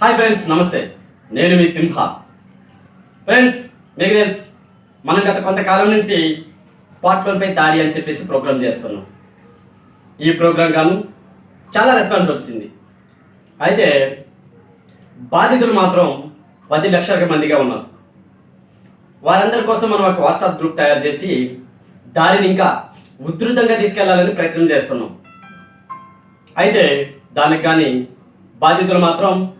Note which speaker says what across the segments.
Speaker 1: Hi friends నమస్తే. నేను మీ సింహ. Friends మీకు తెలుసు మనం గత కొంతకాలం నుంచి స్పాట్ లోన్పై దాడి అని చెప్పేసి ప్రోగ్రామ్ చేస్తున్నాం. ఈ ప్రోగ్రాం గాను చాలా రెస్పాన్స్ వచ్చింది. అయితే బాధితులు మాత్రం పది లక్షల మందిగా ఉన్నారు. వారందరి కోసం మనం ఒక వాట్సాప్ గ్రూప్ తయారు చేసి దానిని ఇంకా ఉధృతంగా తీసుకెళ్ళాలని ప్రయత్నం చేస్తున్నాం. అయితే దానికి కానీ బాధితులు మాత్రం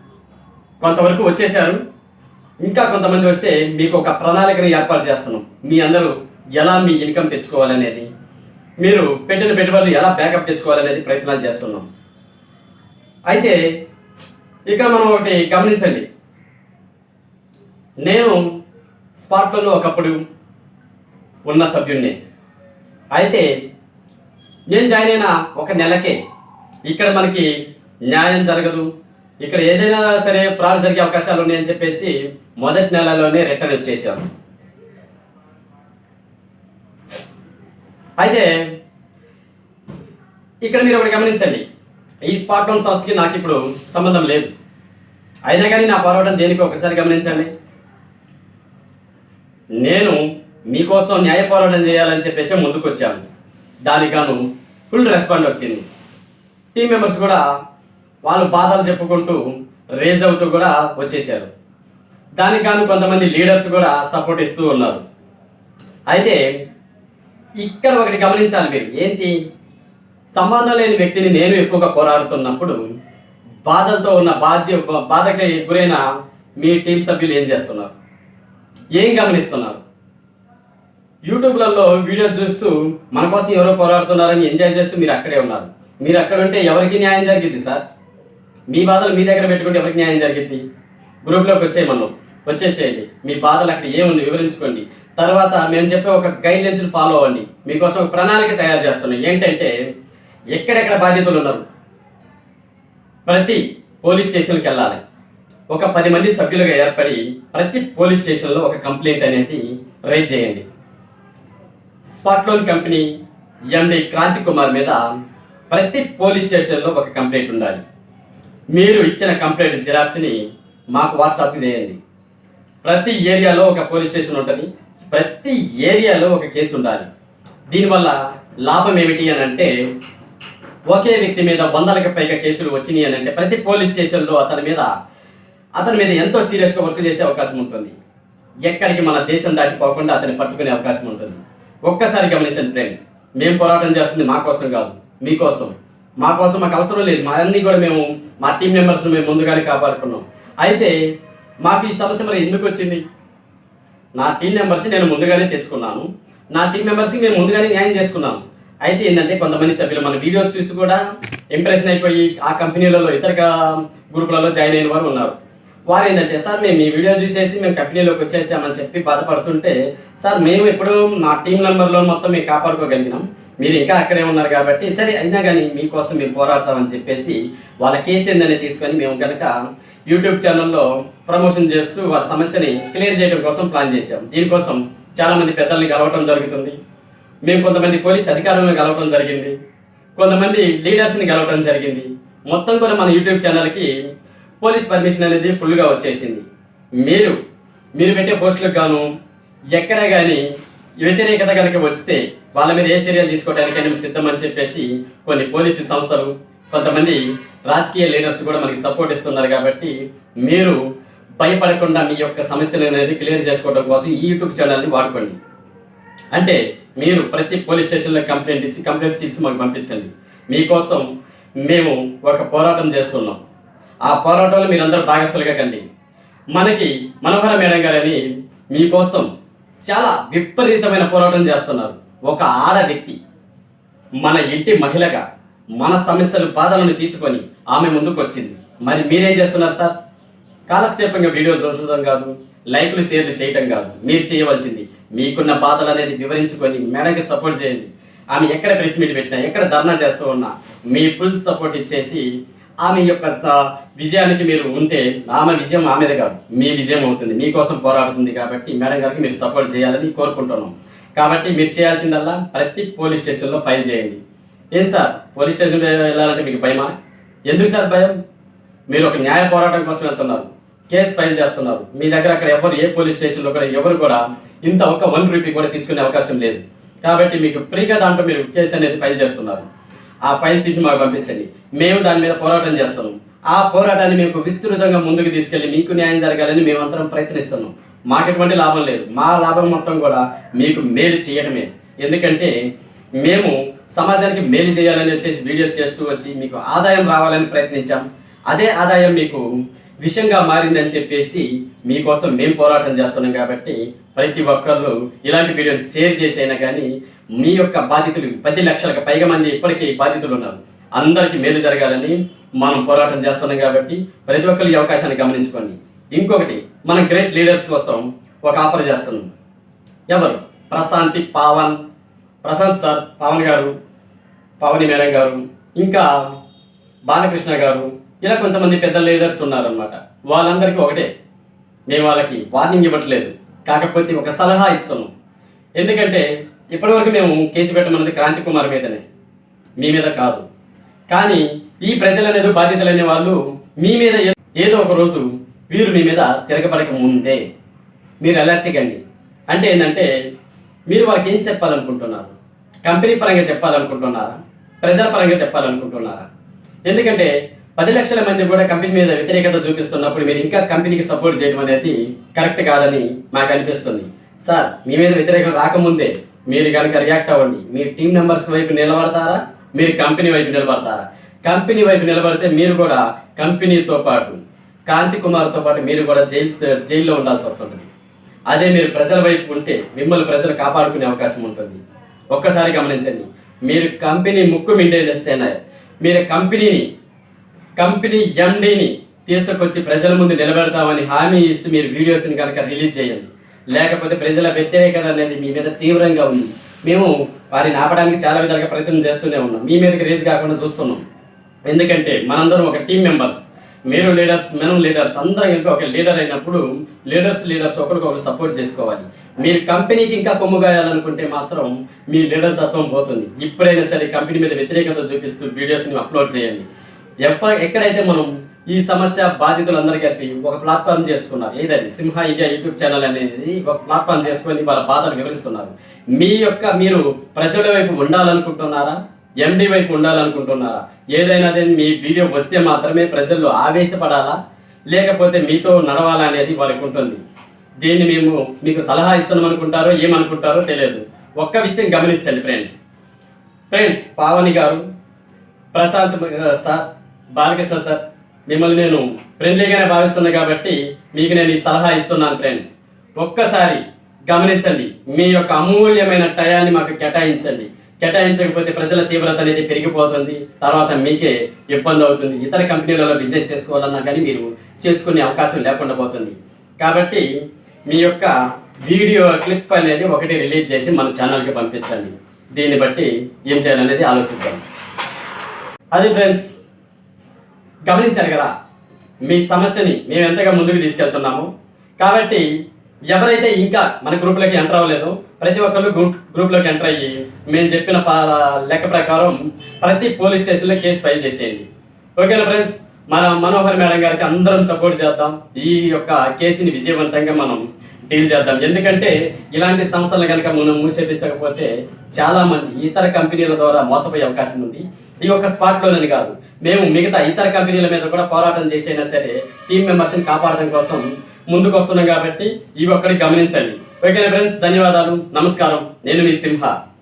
Speaker 1: కొంతవరకు వచ్చేసారు ఇంకా కొంతమంది వస్తే మీకు ఒక ప్రణాళికను ఏర్పాటు చేస్తున్నాం. మీ అందరూ ఎలా మీ ఇన్కమ్ తెచ్చుకోవాలనేది మీరు పెట్టిన పెట్టుబడులు ఎలా బ్యాకప్ తెచ్చుకోవాలనేది ప్రయత్నాలు చేస్తున్నాం. అయితే ఇక్కడ మనం ఒకటి గమనించండి. నేను స్పాట్లలో ఒకప్పుడు ఉన్న సభ్యుడిని అయితే నేను జాయిన్ అయిన ఒక నెలకే ఇక్కడ మనకి న్యాయం జరగదు ఇక్కడ ఏదైనా సరే ప్రాణ జరిగే అవకాశాలు ఉన్నాయని చెప్పేసి మొదటి నెలలోనే రిటర్న్ వచ్చేసాను అయితే ఇక్కడ మీరు ఒకటి గమనించండి. ఈ స్పాట్ లోన్ సంస్థకి నాకు ఇప్పుడు సంబంధం లేదు. అయినా కానీ నా పోరాటం దేనికి ఒకసారి గమనించండి. నేను మీకోసం న్యాయ పోరాటం చేయాలని చెప్పేసి ముందుకు వచ్చాను దానికి గాను ఫుల్ రెస్పాండ్ వచ్చింది. టీం మెంబర్స్ కూడా వాళ్ళు బాధలు చెప్పుకుంటూ రేజ్ అవుతూ కూడా వచ్చేసారు దానికి గాను కొంతమంది లీడర్స్ కూడా సపోర్ట్ ఇస్తూ ఉన్నారు. అయితే ఇక్కడ ఒకటి గమనించాలి మీరు. ఏంటి? సంబంధం లేని వ్యక్తిని నేను ఎక్కువగా పోరాడుతున్నప్పుడు బాధలతో ఉన్న బాధ్య బాధకి గురైన మీ టీం సభ్యులు ఏం చేస్తున్నారు? ఏం గమనిస్తున్నారు? యూట్యూబ్లలో వీడియో చూస్తూ మన కోసం ఎవరో పోరాడుతున్నారని ఎంజాయ్ చేస్తూ మీరు అక్కడే ఉన్నారు. మీరు అక్కడ ఉంటే ఎవరికి న్యాయం జరిగింది సార్? మీ బాధలు మీ దగ్గర పెట్టుకుంటే ఎవరికి న్యాయం జరిగింది గ్రూప్లోకి వచ్చేయమన్నాం వచ్చేసేయండి. మీ బాధలు అక్కడ ఏముంది వివరించుకోండి. తర్వాత మేము చెప్పే ఒక గైడ్లెన్స్ ఫాలో అవ్వండి. మీకోసం ఒక ప్రణాళిక తయారు చేస్తున్నాం. ఏంటంటే ఎక్కడెక్కడ బాధ్యతలు ఉన్నారు? ప్రతి పోలీస్ స్టేషన్కి వెళ్ళాలి. ఒక పది మంది సభ్యులుగా ఏర్పడి ప్రతి పోలీస్ స్టేషన్లో ఒక కంప్లైంట్ అనేది రైజ్ చేయండి. Spot loan company MD Kranthi Kumar మీద ప్రతి పోలీస్ స్టేషన్లో ఒక కంప్లైంట్ ఉండాలి. మీరు ఇచ్చిన కంప్లైంట్ జిరాక్స్ని మాకు వాట్సాప్ చేయండి. ప్రతి ఏరియాలో ఒక పోలీస్ స్టేషన్ ఉంటుంది. ప్రతి ఏరియాలో ఒక కేసు ఉండాలి. దీనివల్ల లాభం ఏమిటి అని అంటే ఒకే వ్యక్తి మీద వందలకు పైగా కేసులు వచ్చినాయి అని అంటే ప్రతి పోలీస్ స్టేషన్లో అతని మీద అతని మీద ఎంతో సీరియస్గా వర్క్ చేసే అవకాశం ఉంటుంది. ఎక్కడికి మన దేశం దాటిపోకుండా అతన్ని పట్టుకునే అవకాశం ఉంటుంది. ఒక్కసారి గమనించండి ఫ్రెండ్స్ మేము పోరాటం చేస్తుంది మా కోసం కాదు మీకోసం. మా కోసం మాకు అవసరం లేదు. మా కూడా మేము మా టీం మెంబర్స్ మేము ముందుగానే కాపాడుకున్నాం. అయితే మాకు ఈ సమస్య మరి ఎందుకు వచ్చింది? నా టీం మెంబర్స్ నేను ముందుగానే తెచ్చుకున్నాను. నా టీం మెంబర్స్కి మేము ముందుగానే న్యాయం చేసుకున్నాము. అయితే ఏంటంటే కొంతమంది సభ్యులు మన వీడియోస్ చూసి కూడా ఇంప్రెషన్ అయిపోయి ఆ కంపెనీలలో ఇతర గ్రూపులలో జాయిన్ అయిన వారు ఉన్నారు. వారు ఏంటంటే సార్ మేము మీ వీడియో చూసేసి మేము కంపెనీలోకి వచ్చేసామని చెప్పి బాధపడుతుంటే సార్ మేము ఎప్పుడు మా టీం నెంబర్లో మొత్తం మేము కాపాడుకోగలిగినాం. మీరు ఇంకా అక్కడే ఉన్నారు కాబట్టి సరే అయినా కానీ మీకోసం మేము పోరాడతామని చెప్పేసి వాళ్ళ కేసు ఏందని తీసుకొని మేము కనుక యూట్యూబ్ ఛానల్లో ప్రమోషన్ చేస్తూ వాళ్ళ సమస్యని క్లియర్ చేయడం కోసం ప్లాన్ చేశాం. దీనికోసం చాలామంది పెద్దల్ని కలవటం జరుగుతుంది. మేము కొంతమంది పోలీస్ అధికారులను కలవటం జరిగింది. కొంతమంది లీడర్స్ని కలవటం జరిగింది. మొత్తం కూడా మన యూట్యూబ్ ఛానల్కి పోలీస్ పర్మిషన్ అనేది ఫుల్గా వచ్చేసింది. మీరు మీరు పెట్టే పోస్టులకు గాను ఎక్కడ కానీ వ్యతిరేకత కనుక వస్తే వాళ్ళ మీద ఏ చర్యలు తీసుకోవడానికైనా సిద్ధం అని చెప్పేసి కొన్ని పోలీసు సంస్థలు కొంతమంది రాజకీయ లీడర్స్ కూడా మనకి సపోర్ట్ ఇస్తున్నారు కాబట్టి మీరు భయపడకుండా మీ యొక్క సమస్యలు అనేది క్లియర్ చేసుకోవడం కోసం ఈ యూట్యూబ్ ఛానల్ని వాడుకోండి. అంటే మీరు ప్రతి పోలీస్ స్టేషన్లో కంప్లైంట్ ఇచ్చి కంప్లైంట్ ఇచ్చి మాకు పంపించండి. మీకోసం మేము ఒక పోరాటం చేస్తున్నాం. ఆ పోరాటంలో మీరందరూ భాగస్థులుగా కండి. మనకి మనోహర మేడం గారని మీకోసం చాలా విపరీతమైన పోరాటం చేస్తున్నారు. ఒక ఆడ వ్యక్తి మన ఇంటి మహిళగా మన సమస్యలు బాధలను తీసుకొని ఆమె ముందుకు వచ్చింది. మరి మీరేం చేస్తున్నారు సార్? కాలక్షేపంగా వీడియో చూడడం కాదు లైక్లు షేర్లు చేయటం కాదు. మీరు చేయవలసింది మీకున్న బాధలు అనేది వివరించుకొని మేడంకి సపోర్ట్ చేయండి. ఆమె ఎక్కడ ప్రెస్ మీట్ పెట్టినా ఎక్కడ ధర్నా చేస్తూ ఉన్నా మీ ఫుల్ సపోర్ట్ ఇచ్చేసి ఆమె యొక్క స- విజయానికి మీరు ఉంటే ఆమె విజయం ఆమెదే కాదు. మీ విజయం అవుతుంది. మీకోసం పోరాడుతుంది కాబట్టి మేడం గారికి మీరు సపోర్ట్ చేయాలని కోరుకుంటున్నాం. కాబట్టి మీరు చేయాల్సిందల్లా ప్రతి పోలీస్ స్టేషన్లో ఫైల్ చేయండి. ఏం సార్? పోలీస్ స్టేషన్ వెళ్ళాలంటే మీకు భయమా? ఎందుకు సార్ భయం? మీరు ఒక న్యాయ పోరాటం కోసం వెళ్తున్నారు. కేసు ఫైల్ చేస్తున్నారు. మీ దగ్గర అక్కడ ఎవరు ఏ పోలీస్ స్టేషన్లో కూడా ఎవరు కూడా ఇంత ఒక వన్ రూపీ కూడా తీసుకునే అవకాశం లేదు. కాబట్టి మీకు ఫ్రీగా దాంట్లో మీరు కేసు అనేది ఫైల్ చేస్తున్నారు. ఆ ఫైల్ సీట్ మాకు పంపించండి. మేము దాని మీద పోరాటం చేస్తాము. ఆ పోరాటాన్ని మేము విస్తృతంగా ముందుకు తీసుకెళ్ళి మీకు న్యాయం జరగాలని మేమంతరం ప్రయత్నిస్తున్నాం. మాకు ఎటువంటి లాభం లేదు. మా లాభం మొత్తం కూడా మీకు మేలు చేయడమే ఎందుకంటే మేము సమాజానికి మేలు చేయాలని వచ్చేసి వీడియో చేస్తూ వచ్చి మీకు ఆదాయం రావాలని ప్రయత్నించాం. అదే ఆదాయం మీకు విషంగా మారిందని చెప్పేసి మీకోసం మేము పోరాటం చేస్తున్నాం కాబట్టి ప్రతి ఒక్కళ్ళు ఇలాంటి వీడియోస్ షేర్ చేసైనా కానీ మీ యొక్క బాధితులు పది లక్షలకు పైగా మంది ఇప్పటికీ బాధితులు ఉన్నారు. అందరికీ మేలు జరగాలని మనం పోరాటం చేస్తున్నాం కాబట్టి ప్రతి ఒక్కరు ఈ అవకాశాన్ని గమనించుకోండి. ఇంకొకటి మనం గ్రేట్ లీడర్స్ కోసం ఒక ఆఫర్ చేస్తున్నాం. ఎవరు? ప్రశాంతి పావన్ ప్రశాంత్ సార్ పవన్ గారు పవని మేడం గారు ఇంకా బాలకృష్ణ గారు ఇలా కొంతమంది పెద్ద లీడర్స్ ఉన్నారనమాట వాళ్ళందరికీ ఒకటే. మేము వాళ్ళకి వార్నింగ్ ఇవ్వట్లేదు. కాకపోతే ఒక సలహా ఇస్తున్నాం. ఎందుకంటే ఇప్పటివరకు మేము కేసు పెట్టమన్నది క్రాంతి కుమార్ మీదనే. మీ మీద కాదు. కానీ ఈ ప్రజలు అనేది బాధ్యతలు వాళ్ళు మీ మీద ఏ- ఏదో ఒక రోజు వీరు మీ మీద తిరగబడక ముందే మీరు అలర్ట్ అంటే ఏంటంటే మీరు వాళ్ళకి ఏం చెప్పాలనుకుంటున్నారు? కంపెనీ పరంగా చెప్పాలనుకుంటున్నారా? ప్రజల పరంగా చెప్పాలనుకుంటున్నారా? ఎందుకంటే పది లక్షల మంది కూడా కంపెనీ మీద వ్యతిరేకత చూపిస్తున్నప్పుడు మీరు ఇంకా కంపెనీకి సపోర్ట్ చేయడం అనేది కరెక్ట్ కాదని మాకు అనిపిస్తుంది. సార్ మీ మీద వ్యతిరేకం రాకముందే మీరు కనుక రియాక్ట్ అవ్వండి. మీ టీం మెంబర్స్ వైపు నిలబడతారా? మీరు కంపెనీ వైపు నిలబడతారా? కంపెనీ వైపు నిలబడితే మీరు కూడా కంపెనీతో పాటు కాంతి కుమార్తో పాటు మీరు కూడా జైలు జైల్లో ఉండాల్సి వస్తుంది. అదే మీరు ప్రజల వైపు ఉంటే మిమ్మల్ని ప్రజలు కాపాడుకునే అవకాశం ఉంటుంది. ఒక్కసారి గమనించండి. మీరు కంపెనీ ముక్కు మిండేసేనా మీరు కంపెనీని కంపెనీ ఎండీని తీసుకొచ్చి ప్రజల ముందు నిలబెడతామని హామీ ఇస్తూ మీరు వీడియోస్ని కనుక రిలీజ్ చేయండి. లేకపోతే ప్రజల వ్యతిరేకత అనేది మీ మీద తీవ్రంగా ఉంది. మేము వారిని ఆపడానికి చాలా విధాలుగా ప్రయత్నం చేస్తూనే ఉన్నాం. మీ మీదకి రేజ్ కాకుండా చూస్తున్నాం. ఎందుకంటే మనందరం ఒక టీం మెంబర్స్. మీరు లీడర్స్ మనం లీడర్స్ అందరం కలిపి ఒక లీడర్ అయినప్పుడు లీడర్స్ లీడర్స్ ఒకరికొకరు సపోర్ట్ చేసుకోవాలి. మీరు కంపెనీకి ఇంకా కొమ్ముగాయాలనుకుంటే మాత్రం మీ లీడర్ తత్వం పోతుంది. ఇప్పుడైనా సరే కంపెనీ మీద వ్యతిరేకత చూపిస్తూ వీడియోస్ని అప్లోడ్ చేయండి. ఎప్ప ఎక్కడైతే మనం ఈ సమస్య బాధితులందరూ కలిపి ఒక ప్లాట్ఫామ్ చేసుకున్నారు ఏదది? సింహ ఇండియా యూట్యూబ్ ఛానల్ అనేది ఒక ప్లాట్ఫామ్ చేసుకొని వాళ్ళ బాధలు వివరిస్తున్నారు. మీ యొక్క మీరు ప్రజల వైపు ఉండాలనుకుంటున్నారా? ఎండి వైపు ఉండాలనుకుంటున్నారా? ఏదైనా మీ వీడియో వస్తే మాత్రమే ప్రజల్లో ఆవేశపడాలా? లేకపోతే మీతో నడవాలా అనేది వాళ్ళకి ఉంటుంది దీన్ని మేము మీకు సలహా ఇస్తున్నాం అనుకుంటారో ఏమనుకుంటారో తెలియదు. ఒక్క విషయం గమనించండి ఫ్రెండ్స్. ఫ్రెండ్స్ పావని గారు ప్రశాంత్ సార్ బాలకృష్ణ సార్ మిమ్మల్ని నేను ఫ్రెండ్లీగానే భావిస్తున్నా కాబట్టి మీకు నేను ఈ సలహా ఇస్తున్నాను ఫ్రెండ్స్. ఒక్కసారి గమనించండి మీ యొక్క అమూల్యమైన టయాన్ని మాకు కేటాయించండి. కేటాయించకపోతే ప్రజల తీవ్రత అనేది పెరిగిపోతుంది తర్వాత మీకే ఇబ్బంది అవుతుంది. ఇతర కంపెనీలలో బిజినెస్ చేసుకోవాలన్నా కానీ మీరు చేసుకునే అవకాశం లేకుండా పోతుంది. కాబట్టి మీ యొక్క వీడియో క్లిప్ అనేది ఒకటి రిలీజ్ చేసి మన ఛానల్కి పంపించండి. దీన్ని బట్టి ఏం చేయాలనేది ఆలోచిద్దాం. అది ఫ్రెండ్స్ గమనించారు కదా మీ సమస్యని మేము ఎంతగా ముందుకు తీసుకెళ్తున్నాము? కాబట్టి ఎవరైతే ఇంకా మన గ్రూప్లోకి ఎంటర్ అవ్వలేదు ప్రతి ఒక్కరు గ్రూప్ గ్రూప్లోకి ఎంటర్ అయ్యి మేము చెప్పిన పా- లెక్క ప్రకారం ప్రతి పోలీస్ స్టేషన్లో కేసు ఫైల్ చేసేయండి. ఓకేనా ఫ్రెండ్స్ మన మనోహర్ మేడం గారికి అందరం సపోర్ట్ చేద్దాం. ఈ యొక్క కేసుని విజయవంతంగా మనం డీల్ చేద్దాం. ఎందుకంటే ఇలాంటి సంస్థలు కనుక మనం మూసేపించకపోతే చాలా మంది ఇతర కంపెనీల ద్వారా మోసపోయే అవకాశం ఉంది. ఈ ఒక్క స్పాట్లోనని కాదు. మేము మిగతా ఇతర కంపెనీల మీద కూడా పోరాటం చేసైనా సరే టీం మెంబర్స్ని కాపాడడం కోసం ముందుకు వస్తున్నాం కాబట్టి ఇవి ఒక్కటి గమనించండి. ఓకేనా ఫ్రెండ్స్? ధన్యవాదాలు. నమస్కారం. నేను మీ సింహ.